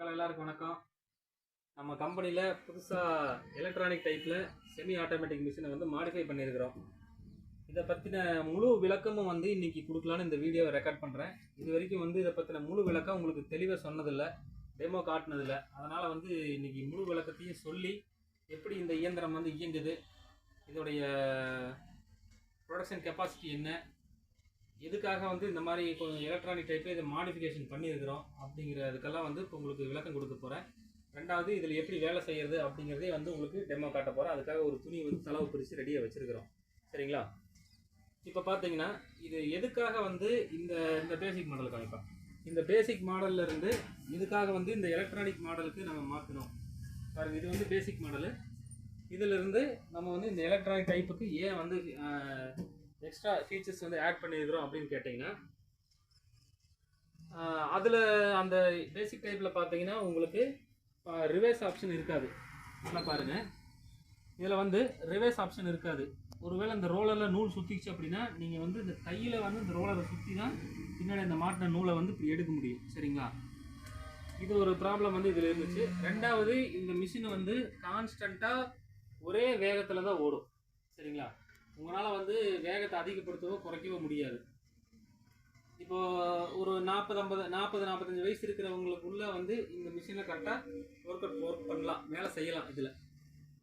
மக்கள் எல்லாருக்கும் வணக்கம். நம்ம கம்பெனியில் புதுசாக எலக்ட்ரானிக் டைப்பில் செமி ஆட்டோமேட்டிக் மிஷினை வந்து மாடிஃபை பண்ணியிருக்கிறோம். இதை பற்றின முழு விளக்கமும் வந்து இன்றைக்கி கொடுக்கலான்னு இந்த வீடியோவை ரெக்கார்ட் பண்ணுறேன் இது வரைக்கும் வந்து இதை பற்றின முழு விளக்கம் உங்களுக்கு தெளிவாக சொன்னதில்லை டெமோ காட்டினதில்லை. அதனால் வந்து இன்றைக்கி முழு விளக்கத்தையும் சொல்லி எப்படி இந்த இயந்திரம் வந்து இயங்குது இதோடைய ப்ரொடக்ஷன் கெப்பாசிட்டி என்ன எதுக்காக வந்து இந்த மாதிரி கொஞ்சம் எலக்ட்ரானிக் டைப்பில் இதை மாடிஃபிகேஷன் பண்ணியிருக்கிறோம் அப்படிங்கிறதுக்கெல்லாம் வந்து இப்போ உங்களுக்கு விளக்கம் கொடுக்க போகிறேன் ரெண்டாவது இதில் எப்படி வேலை செய்கிறது அப்படிங்கிறதே வந்து உங்களுக்கு டெமோ காட்ட போகிறேன் அதுக்காக ஒரு துணி வந்து செலவு பிரித்து ரெடியாக வச்சுருக்கிறோம். சரிங்களா? இப்போ பார்த்தீங்கன்னா இது எதுக்காக வந்து இந்த இந்த பேசிக் மாடல் காமிப்போம் இந்த பேசிக் மாடலில் இருந்து இதுக்காக வந்து இந்த எலக்ட்ரானிக் மாடலுக்கு நம்ம மாற்றணும் பாருங்க இது வந்து பேசிக் மாடலு இதிலிருந்து நம்ம வந்து இந்த எலக்ட்ரானிக் டைப்புக்கு ஏன் வந்து எக்ஸ்ட்ரா ஃபீச்சர்ஸ் வந்து ஆட் பண்ணியிருக்கிறோம் அப்படின்னு கேட்டிங்கன்னா அதில் அந்த பேசிக் டைப்பில் பார்த்தீங்கன்னா உங்களுக்கு ரிவேர்ஸ் ஆப்ஷன் இருக்காது. நல்லா பாருங்கள் இதில் வந்து ரிவேர்ஸ் ஆப்ஷன் இருக்காது. ஒருவேளை இந்த ரோலரில் நூல் சுற்றிச்சு அப்படின்னா நீங்கள் வந்து இந்த கையில் வந்து இந்த ரோலரை சுற்றி தான் பின்னாடி இந்த மாட்டின நூலை வந்து இப்படி எடுக்க முடியும். சரிங்களா? இது ஒரு ப்ராப்ளம் வந்து இதில் இருந்துச்சு. ரெண்டாவது இந்த மிஷின் வந்து கான்ஸ்டண்ட்டாக ஒரே வேகத்தில் தான் ஓடும். சரிங்களா? உங்களால் வந்து வேகத்தை அதிகப்படுத்தவோ குறைக்கவோ முடியாது. இப்போ ஒரு நாற்பது ஐம்பது நாற்பது நாற்பத்தஞ்சு வயசு இருக்கிறவங்களுக்குள்ளே வந்து இந்த மிஷினில் கரெக்டாக ஒர்க் அவுட் ஒர்க் பண்ணலாம். வேலை செய்யலாம் இதில்.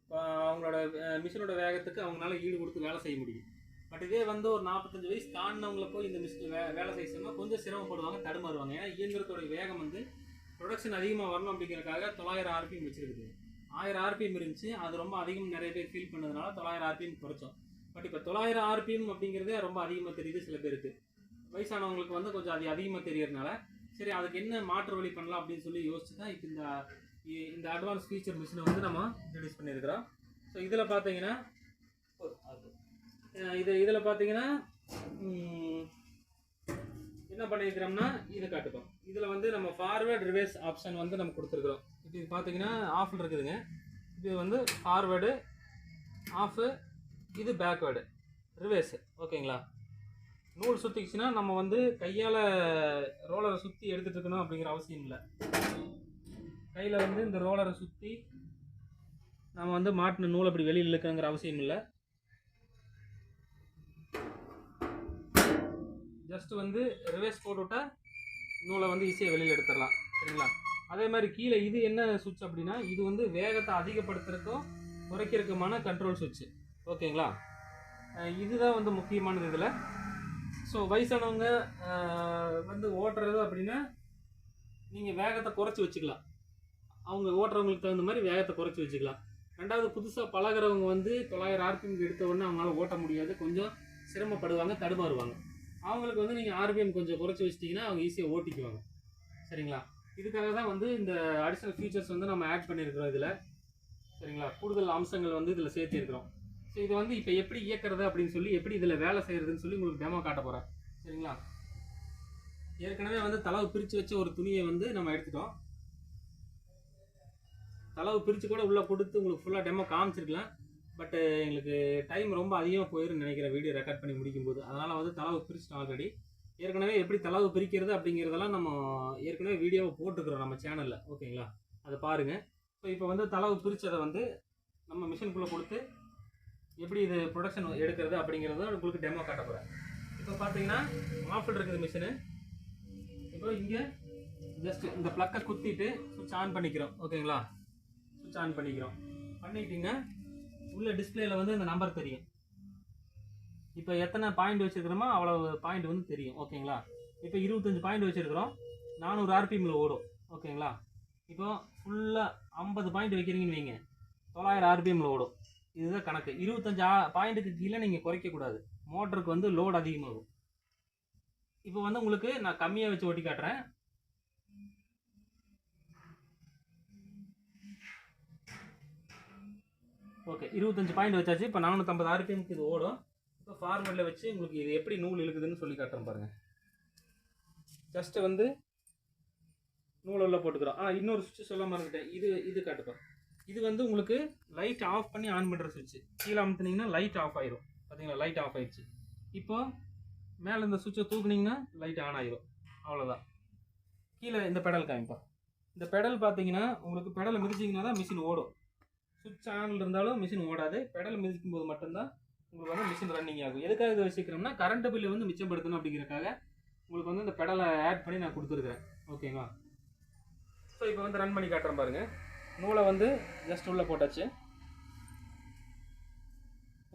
இப்போ அவங்களோட மிஷினோட வேகத்துக்கு அவங்களால ஈடு கொடுத்து வேலை செய்ய முடியும். பட் இதே வந்து ஒரு நாற்பத்தஞ்சு வயசு தாண்டினவங்கள போய் இந்த மிஷின் வே வேலை செய்ய சொன்னால் கொஞ்சம் சிரமப்படுவாங்க தடுமாறுவாங்க. ஏன்னா இயந்திரத்தோட வேகம் வந்து ப்ரொடக்ஷன் அதிகமாக வரணும் அப்படிங்கிறதுக்காக தொள்ளாயிரம் ஆர்பிஎம் வச்சுருக்குது. ஆயிரம் ஆர்பிஎம் இருந்துச்சு. அது ரொம்ப அதிகம் நிறைய பேர் ஃபீல் பண்ணதுனால தொள்ளாயிரம் ஆர்பிஎம் குறைச்சோம். பட் இப்போ தொள்ளாயிரம் ஆர்பிஎம் அப்படிங்கிறதே ரொம்ப அதிகமாக தெரியுது சில பேருக்கு. வயசானவங்களுக்கு வந்து கொஞ்சம் அது அதிகமாக தெரியறதுனால சரி அதுக்கு என்ன மாற்று வழி பண்ணலாம் அப்படின்னு சொல்லி யோசிச்சு தான் இப்போ இந்த இ- இந்த அட்வான்ஸ் ஃபீச்சர் மிஷினை வந்து நம்ம இன்ட்ரடியூஸ் பண்ணியிருக்கிறோம். ஸோ இதில் பார்த்தீங்கன்னா அது. இது இதில் பார்த்தீங்கன்னா என்ன பண்ணியிருக்கிறோம்னா இதை காட்டுப்போம். இதில் வந்து நம்ம ஃபார்வேர்டு ரிவர்ஸ் ஆப்ஷன் வந்து நம்ம கொடுத்துருக்குறோம். இப்போ இது பார்த்தீங்கன்னா ஆஃபில் இருக்குதுங்க. இது வந்து ஃபார்வேர்டு ஆஃபு இது பேக்வேர்டு ரிவர்ஸ் ஓகேங்களா? நூல் சுற்றிக்குச்சுன்னா நம்ம வந்து கையால் ரோலரை சுற்றி எடுத்துகிட்டு இருக்கணும் அப்படிங்கிற அவசியம் இல்லை. கையில் வந்து இந்த ரோலரை சுற்றி நம்ம வந்து மாட்டின நூல் அப்படி வெளியில் இழுக்கங்கிற அவசியம் இல்லை. ஜஸ்ட் வந்து ரிவர்ஸ் போட்டுவிட்டா நூலை வந்து ஈஸியாக வெளியில் எடுத்துடலாம். சரிங்களா? அதே மாதிரி கீழே இது என்ன சுவிட்ச் அப்படின்னா இது வந்து வேகத்தை அதிகப்படுத்துறதுக்கும் குறைக்கிறதுக்குமான கண்ட்ரோல் சுவிட்சு. ஓகேங்களா? இதுதான் வந்து முக்கியமானது இதில். ஸோ வயசானவங்க வந்து ஓட்டுறது அப்படின்னா நீங்கள் வேகத்தை குறைச்சி வச்சுக்கலாம். அவங்க ஓட்டுறவங்களுக்கு தகுந்த மாதிரி வேகத்தை குறைச்சி வச்சுக்கலாம். ரெண்டாவது புதுசாக பழகுறவங்க வந்து தொள்ளாயிரம் ஆர்பிஎம் எடுத்த உடனே அவங்களால ஓட்ட முடியாது. கொஞ்சம் சிரமப்படுவாங்க தடுமாறுவாங்க. அவங்களுக்கு வந்து நீங்கள் ஆர்பிஎம் கொஞ்சம் குறைச்சி வச்சிட்டிங்கன்னா அவங்க ஈஸியாக ஓட்டிக்குவாங்க. சரிங்களா? இதுக்காக தான் வந்து இந்த அடிஷ்னல் ஃபீச்சர்ஸ் வந்து நம்ம ஆட் பண்ணியிருக்கிறோம் இதில். சரிங்களா? கூடுதல் அம்சங்கள் வந்து இதில் சேர்த்திருக்கிறோம். ஸோ இது வந்து இப்போ எப்படி இயக்கிறது அப்படின்னு சொல்லி எப்படி இதில் வேலை செய்கிறதுன்னு சொல்லி உங்களுக்கு டெமோ காட்ட போகிறேன் சரிங்களா? ஏற்கனவே வந்து தளவு பிரித்து வச்ச ஒரு துணியை வந்து நம்ம எடுத்துட்டோம். தளவு பிரித்து கூட உள்ளே கொடுத்து உங்களுக்கு ஃபுல்லாக டெமோ காமிச்சிருக்கலாம். பட்டு எங்களுக்கு டைம் ரொம்ப அதிகமாக போயிருன்னு நினைக்கிறேன் வீடியோ ரெக்கார்ட் பண்ணி முடிக்கும்போது. அதனால் வந்து தளவு பிரிச்சிட்டோம் ஆல்ரெடி ஏற்கனவே எப்படி தளவு பிரிக்கிறது அப்படிங்கிறதெல்லாம் நம்ம ஏற்கனவே வீடியோவை போட்டுக்கிறோம் நம்ம சேனலில் ஓகேங்களா அதை பாருங்கள் ஸோ இப்போ வந்து தளவு பிரித்ததை வந்து நம்ம மிஷினுக்குள்ளே கொடுத்து எப்படி இது ப்ரொடக்ஷன் எடுக்கிறது அப்படிங்கிறத உங்களுக்கு டெமோ காட்ட போகிறேன் இப்போ பார்த்தீங்கன்னா ஆஃபில் இருக்குது மிஷினு இப்போ இங்கே ஜஸ்ட் இந்த ப்ளக்கை குத்திட்டு சுவிட்ச் ஆன் பண்ணிக்கிறோம். ஓகேங்களா சுவிட்ச் ஆன் பண்ணிக்கிறோம். பண்ணிட்டீங்கன்னா உள்ள டிஸ்பிளேயில் வந்து இந்த நம்பர் தெரியும். இப்போ எத்தனை பாயிண்ட் வச்சுருக்கிறோமோ அவ்வளோ பாயிண்ட் வந்து தெரியும். ஓகேங்களா இப்போ இருபத்தஞ்சி பாயிண்ட் வச்சுருக்கிறோம். நானூறு ஆர்பிஎம்மில் ஓடும். ஓகேங்களா இப்போ ஃபுல்லாக ஐம்பது பாயிண்ட் வைக்கிறீங்கன்னு வைங்க. தொள்ளாயிரம் ஆர்பிஎம்மில் ஓடும். இதுதான் கணக்கு. இருபத்தஞ்சு பாயிண்ட்டுக்கு கீழே நீங்கள் குறைக்கக்கூடாது மோட்டருக்கு வந்து லோடு அதிகமாகும். இப்போ வந்து உங்களுக்கு நான் கம்மியாக வச்சு ஓட்டி காட்டுறேன். ஓகே இருபத்தஞ்சு பாயிண்ட் வச்சாச்சு. இப்போ நானூற்றம்பது ஆர்பிஎம்க்கு இது ஓடும். இப்போ ஃபார்மலில் வச்சு உங்களுக்கு இது எப்படி நூல் இழுக்குதுன்னு சொல்லி காட்டுறேன் பாருங்கள் ஜஸ்ட்டு வந்து நூல் உள்ள போட்டுக்கிறோம். ஆ இன்னொரு சுவிட்ச் சொல்ல மறந்துட்டேன் இது இது காட்டுப்பேன் இது வந்து உங்களுக்கு லைட் ஆஃப் பண்ணி ஆன் பண்ணுற சுவிட்ச் கீழே அமுத்துனீங்கன்னா லைட் ஆஃப் ஆயிரும். பார்த்தீங்களா லைட் ஆஃப் ஆயிடுச்சு. இப்போ மேலே இந்த சுவிட்சை தூக்குனீங்கன்னா லைட் ஆன் ஆயிரும். அவ்வளோதான் கீழே இந்த பெடல் காமிப்பா. இந்த பெடல் பார்த்தீங்கன்னா உங்களுக்கு பெடலை மிதிச்சிங்கன்னா தான் மிஷின் ஓடும். சுவிட்ச் ஆனில் இருந்தாலும் மிஷின் ஓடாது. பெடல் மிதிக்கும் போது மட்டும்தான் உங்களுக்கு வந்து மிஷின் ரன்னிங் ஆகும். எதுக்காக இதை வச்சுக்கிறோம்னா கரண்ட் பில்லு வந்து மிச்சப்படுத்தணும் அப்படிங்கிறக்காக உங்களுக்கு வந்து இந்த பெடலை ஆட் பண்ணி நான் கொடுத்துருக்குறேன். ஓகேங்களா ஸோ இப்போ வந்து ரன் பண்ணி காட்டுறேன் பாருங்கள் நூலை வந்து ஜஸ்ட் உள்ளே போட்டாச்சு.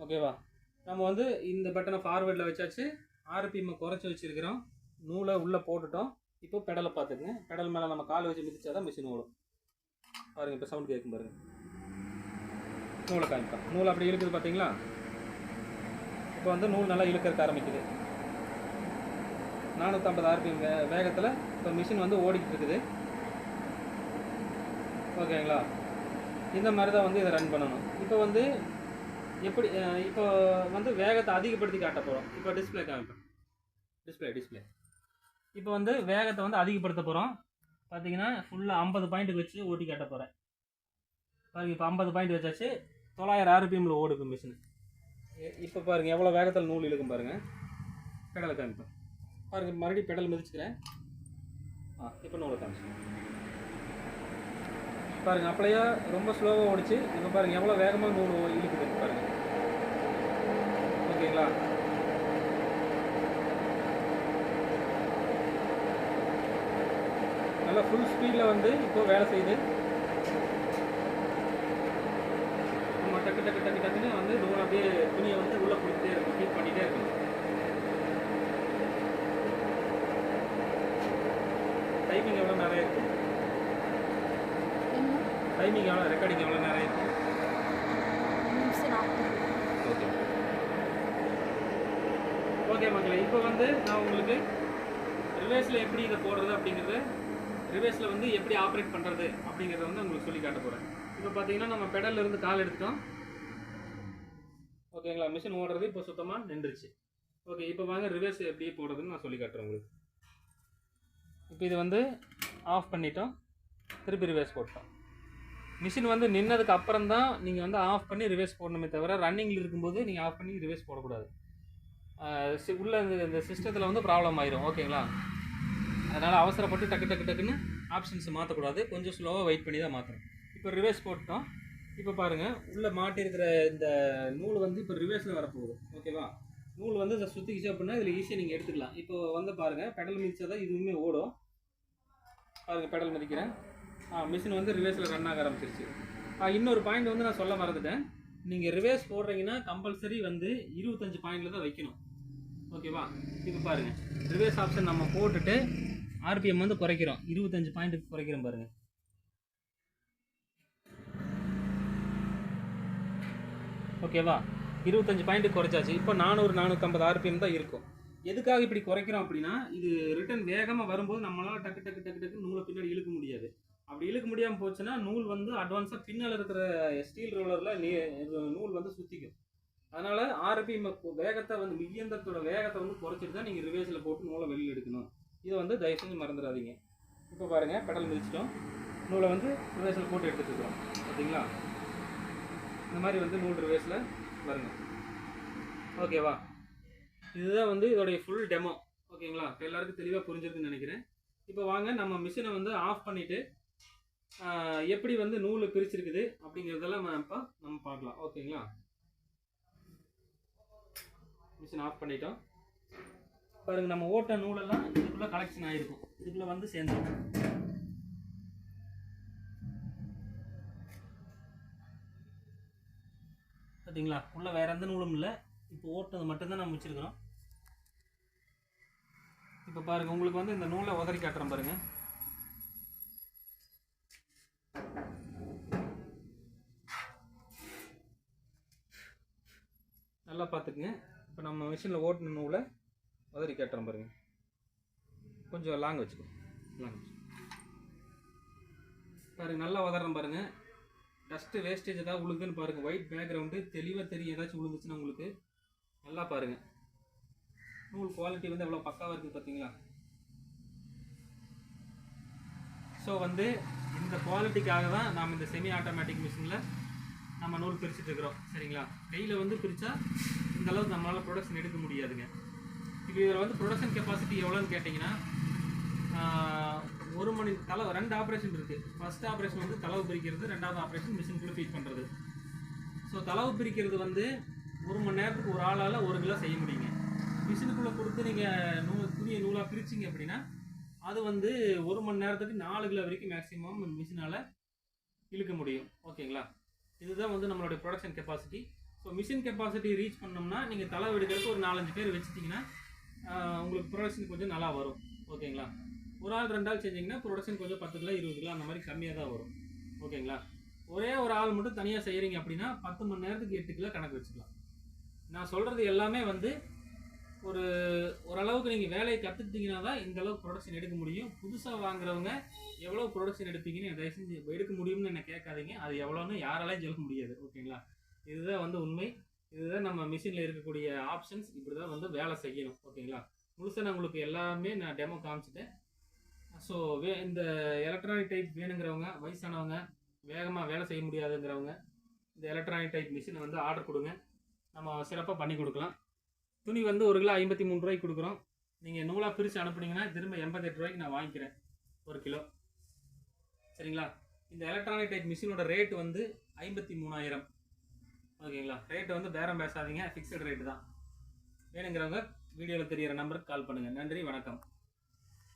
ஓகேவா நம்ம வந்து இந்த பட்டனை ஃபார்வேர்டில் வச்சாச்சு. ஆர்பிஎம்மை குறைச்சி வச்சுருக்கிறோம். நூலை உள்ளே போட்டுட்டோம். இப்போ பெடலை பார்த்துக்குங்க. பெடல் மேலே நம்ம கால் வச்சு மிதிச்சா தான் மிஷின் ஓடும். பாருங்கள் இப்போ சவுண்ட் கேட்கும் பாருங்கள் நூலை காமிப்பேன் நூல் அப்படி இழுக்குது பார்த்தீங்களா? இப்போ வந்து நூல் நல்லா இழுக்கிறதுக்கு ஆரம்பிக்குது. நானூற்றம்பது ஆர்பிஎம் வே வேகத்தில் இப்போ மிஷின் வந்து ஓடிக்கிட்டு இருக்குது. ஓகேங்களா? இந்த மாதிரி தான் வந்து இதை ரன் பண்ணணும். இப்போ வந்து எப்படி இப்போ வந்து வேகத்தை அதிகப்படுத்தி காட்ட போகிறோம் இப்போ டிஸ்பிளே காமிப்பேன் டிஸ்பிளே டிஸ்பிளே இப்போ வந்து வேகத்தை வந்து அதிகப்படுத்த போகிறோம் பார்த்தீங்கன்னா ஃபுல்லாக ஐம்பது பாயிண்ட்டுக்கு வச்சு ஓட்டி காட்ட போகிறேன் பாருங்க இப்போ ஐம்பது பாயிண்ட் வச்சாச்சு. தொள்ளாயிரம் ஆர்பிஎம்மில் ஓடுது மிஷின் இப்போ பாருங்கள் எவ்வளோ வேகத்தில் நூல் இழுக்கும் பாருங்கள் பெடலை காமிப்பேன் பாருங்கள் மறுபடியும் பெடல் மிதிச்சுக்கிறேன். ஆ இப்போ நூலை காமிச்சேன் பாருங்க அப்படியே ரொம்ப ஸ்லோவாக ஓடிச்சு. இப்போ பாருங்க எவ்வளோ வேகமாக நூல் இழுக்குது பாருங்க. ஓகேங்களா? நல்லா ஃபுல் ஸ்பீடில் வந்து இப்போ வேலை செய்யுது. நம்ம டக்கு டக்கு டக்கு டக்குன்னு வந்து நூல் அப்படியே துணியை வந்து உள்ளே பிடிச்சிட்டே இருக்கும் ஹீட் பண்ணிகிட்டே இருக்கணும். டைமிங் எவ்வளோ நிறைய இருக்குது டைமிங் எவ்வளோ ரெக்கார்டிங் எவ்வளோ நிறைய இருக்கு ஓகே ஓகே மக்களே இப்போ வந்து நான் உங்களுக்கு ரிவேஸில் எப்படி இதை போடுறது அப்படிங்கிறது ரிவேஸில் வந்து எப்படி ஆப்ரேட் பண்ணுறது அப்படிங்கிறத வந்து உங்களுக்கு சொல்லி காட்ட போகிறேன் இப்போ பார்த்தீங்கன்னா நம்ம பெடலில் இருந்து கால் எடுத்துட்டோம். ஓகேங்களா மிஷின் ஓடுறது இப்போ சுத்தமாக நின்றுச்சு. ஓகே இப்போ வாங்க ரிவர்ஸ் எப்படி போடுறதுன்னு நான் சொல்லி காட்டுறேன் உங்களுக்கு. இப்போ இது வந்து ஆஃப் பண்ணிட்டோம். திருப்பி ரிவர்ஸ் போட்டோம் மிஷின் வந்து நின்னதுக்கு அப்புறம் தான் நீங்கள் வந்து ஆஃப் பண்ணி ரிவேஸ் போடணுமே தவிர ரன்னிங்கில் இருக்கும்போது நீங்கள் ஆஃப் பண்ணி ரிவேஸ் போடக்கூடாது. சி- உள்ள இந்த இந்த சிஸ்டத்தில் வந்து ப்ராப்ளம் ஆயிரும். ஓகேங்களா அதனால் அவசரப்பட்டு டக்கு டக்கு டக்குன்னு ஆப்ஷன்ஸ் மாற்றக்கூடாது கொஞ்சம் ஸ்லோவாக வெயிட் பண்ணி தான் மாற்றணும் இப்போ ரிவேஸ் போட்டோம் இப்போ பாருங்கள் உள்ளே மாட்டியிருக்கிற இந்த நூல் வந்து இப்போ ரிவேஸில் வரப்போகுது. ஓகேவா நூல் வந்து இதை சுற்றிக்கிச்சு அப்படின்னா இதில் ஈஸியாக நீங்கள் எடுத்துக்கலாம். இப்போ வந்து பாருங்கள் பெடல் மிதிச்சா தான் இதுவுமே ஓடும். பாருங்கள் பெடல் மிதிக்கிறேன். மிஷின் வந்து ரிவேர்ஸில் ரன் ஆக ஆரம்பிச்சிருச்சு. ஆ இன்னொரு பாயிண்ட் வந்து நான் சொல்ல மறந்துட்டேன். நீங்கள் ரிவேர்ஸ் போடுறீங்கன்னா கம்பல்சரி வந்து இருபத்தஞ்சு பாயிண்டில் தான் வைக்கணும். ஓகேவா இப்போ பாருங்கள் ரிவேர்ஸ் ஆப்ஷன் நம்ம போட்டுட்டு ஆர்பிஎம் வந்து குறைக்கிறோம். இருபத்தஞ்சு பாயிண்ட்டுக்கு குறைக்கிறோம் பாருங்கள் ஓகேவா இருபத்தஞ்சு பாயிண்ட்டுக்கு குறைச்சாச்சு. இப்போ நானூறு நானூற்றம்பது ஆர்பிஎம் தான் இருக்கும். எதுக்காக இப்படி குறைக்கிறோம் அப்படின்னா இது ரிட்டர்ன் வேகமாக வரும்போது நம்மளால் டக்கு டக்கு டக்கு டக்கு நூலை பின்னாடி இழுக்க முடியாது. அப்படி இழுக்க முடியாமல் போச்சுன்னா நூல் வந்து அட்வான்ஸாக பின்னால் இருக்கிற ஸ்டீல் ரோலரில் நீ நூல் வந்து சுற்றிக்கும் அதனால் ஆர்பிஎம் வேகத்தை வந்து மிகியந்திரத்தோட வேகத்தை வந்து குறைச்சிட்டு தான் நீங்கள் ரிவேஸில் போட்டு நூலை வெளியில் எடுக்கணும். இதை வந்து தயவு செஞ்சு மறந்துடாதீங்க. இப்போ பாருங்கள் கடல் மிதிச்சிட்டோம். நூலை வந்து ரிவேஸில் போட்டு எடுத்துட்டு ஓகேங்களா பார்த்தீங்களா இந்த மாதிரி வந்து நூல் ரிவேஸில் வருங்க ஓகேவா இதுதான் வந்து இதோடைய ஃபுல் டெமோ ஓகேங்களா எல்லாருக்கும் தெளிவாக புரிஞ்சிருக்குன்னு நினைக்கிறேன். இப்போ வாங்க நம்ம மிஷினை வந்து ஆஃப் பண்ணிவிட்டு எப்படி வந்து நூல் பிரிச்சிருக்குது அப்படிங்கிறதெல்லாம் நம்ம இப்போ நம்ம பார்க்கலாம். ஓகேங்களா? மிஷின் ஆஃப் பண்ணிட்டோம். பாருங்க நம்ம ஓட்ட நூலெல்லாம் இதுக்குள்ளே கலெக்ஷன் ஆகிருக்கும் இதுக்குள்ளே வந்து சேர்ந்துருக்கும் பார்த்தீங்களா உள்ள வேற எந்த நூலும் இல்லை. இப்போ ஓட்டது மட்டும்தான் நம்ம வச்சிருக்கிறோம். இப்போ பாருங்க உங்களுக்கு வந்து இந்த நூலை உதறி காட்டுறோம் பாருங்க. நல்லா பார்த்துக்குங்க. இப்போ நம்ம மிஷினில் ஓட்டின நூலை உதறி கேட்டுறோம் பாருங்க. கொஞ்சம் லாங் வச்சுக்கோ. லாங் பாருங்க நல்லா உதறேன் பாருங்க. டஸ்ட்டு வேஸ்டேஜ் ஏதாவது உழுதுன்னு பாருங்கள் ஒயிட் பேக்ரவுண்டு தெளிவாக தெரியும் ஏதாச்சும் விழுந்துச்சுன்னா உங்களுக்கு நல்லா பாருங்கள் நூல் குவாலிட்டி வந்து எவ்வளோ பக்காவாக இருக்குது பார்த்தீங்களா? ஸோ வந்து இந்த குவாலிட்டிக்காக தான் நாம் இந்த செமி ஆட்டோமேட்டிக் மிஷினில் நம்ம நூல் பிரிச்சுட்ருக்குறோம் சரிங்களா? கையில் வந்து பிரித்தா இந்தளவுக்கு நம்மளால் ப்ரொடக்ஷன் எடுக்க முடியாதுங்க. இப்போ இதில் வந்து ப்ரொடக்ஷன் கெப்பாசிட்டி எவ்வளோன்னு கேட்டிங்கன்னா ஒரு மணி தலை ரெண்டு ஆப்ரேஷன் இருக்குது ஃபஸ்ட் ஆப்ரேஷன் வந்து தலவு பிரிக்கிறது ரெண்டாவது ஆப்ரேஷன் மிஷினுக்குள்ளே ஃபீட் பண்ணுறது ஸோ தலவு பிரிக்கிறது வந்து ஒரு மணி நேரத்துக்கு ஒரு ஆளால் ஒரு கிலோ செய்ய முடியுங்க. மிஷினுக்குள்ளே கொடுத்து நீங்கள் நூ துணியை நூலாக பிரிச்சிங்க அப்படின்னா அது வந்து ஒரு மணி நேரத்துக்கு நாலு கிலோ வரைக்கும் மேக்ஸிமம் மிஷினால் இழுக்க முடியும். ஓகேங்களா? இதுதான் வந்து நம்மளுடைய production capacity so machine capacity reach பண்ணோம்னா நீங்கள் தலை எடுக்கிறதுக்கு ஒரு நாலஞ்சு பேர் வச்சுட்டிங்கன்னா உங்களுக்கு ப்ரொடக்ஷன் கொஞ்சம் நல்லா வரும். ஓகேங்களா? ஒரு ஆள் ரெண்டு ஆள் செஞ்சிங்கன்னா ப்ரொடக்ஷன் கொஞ்சம் பத்து கிலோ இருபது கிலோ அந்த மாதிரி கம்மியாக தான் வரும். ஓகேங்களா? ஒரே ஒரு ஆள் மட்டும் தனியாக செய்கிறீங்க அப்படின்னா பத்து மணி நேரத்துக்கு எட்டு கிலோ கணக்கு வச்சுக்கலாம். நான் சொல்கிறது எல்லாமே வந்து ஒரு ஓரளவுக்கு நீங்கள் வேலையை கற்றுக்கிட்டீங்கன்னா தான் இந்த அளவுக்கு ப்ரொடக்ஷன் எடுக்க முடியும். புதுசாக வாங்குறவங்க எவ்வளோ ப்ரொடக்ஷன் எடுப்பீங்கன்னு தயவு செஞ்சு எடுக்க முடியும்னு என்ன கேட்காதீங்க. அது எவ்வளோன்னு யாராலையும் சொல்ல முடியாது. ஓகேங்களா? இதுதான் வந்து உண்மை. இதுதான் நம்ம மிஷினில் இருக்கக்கூடிய ஆப்ஷன்ஸ் இப்படி தான் வந்து வேலை செய்யணும். ஓகேங்களா? முழுசாக நான் உங்களுக்கு எல்லாமே நான் டெமோ காமிச்சிட்டேன். ஸோ வே இந்த எலக்ட்ரானிக் டைப் வேணுங்கிறவங்க வயசானவங்க வேகமாக வேலை செய்ய முடியாதுங்கிறவங்க இந்த எலக்ட்ரானிக் டைப் மிஷினை வந்து ஆர்டர் கொடுங்க. நம்ம சிறப்பாக பண்ணி கொடுக்கலாம். துணி வந்து ஒரு கிலோ ஐம்பத்தி மூணு ரூபாய்க்கு கொடுக்குறோம். நீங்கள் நூலாக பிரித்து அனுப்புனீங்கன்னா திரும்ப எண்பத்தெட்டு ரூபாய்க்கு நான் வாங்கிக்கிறேன். ஒரு கிலோ. சரிங்களா? இந்த எலக்ட்ரானிக் டைப் மிஷினோட ரேட் வந்து ஐம்பத்தி மூணாயிரம். ஓகேங்களா? ரேட்டு வந்து பேரம் பேசாதீங்க. ஃபிக்ஸட் ரேட்டு தான். வேணுங்கிறவங்க வீடியோவில் தெரிகிற நம்பருக்கு கால் பண்ணுங்கள் நன்றி வணக்கம்.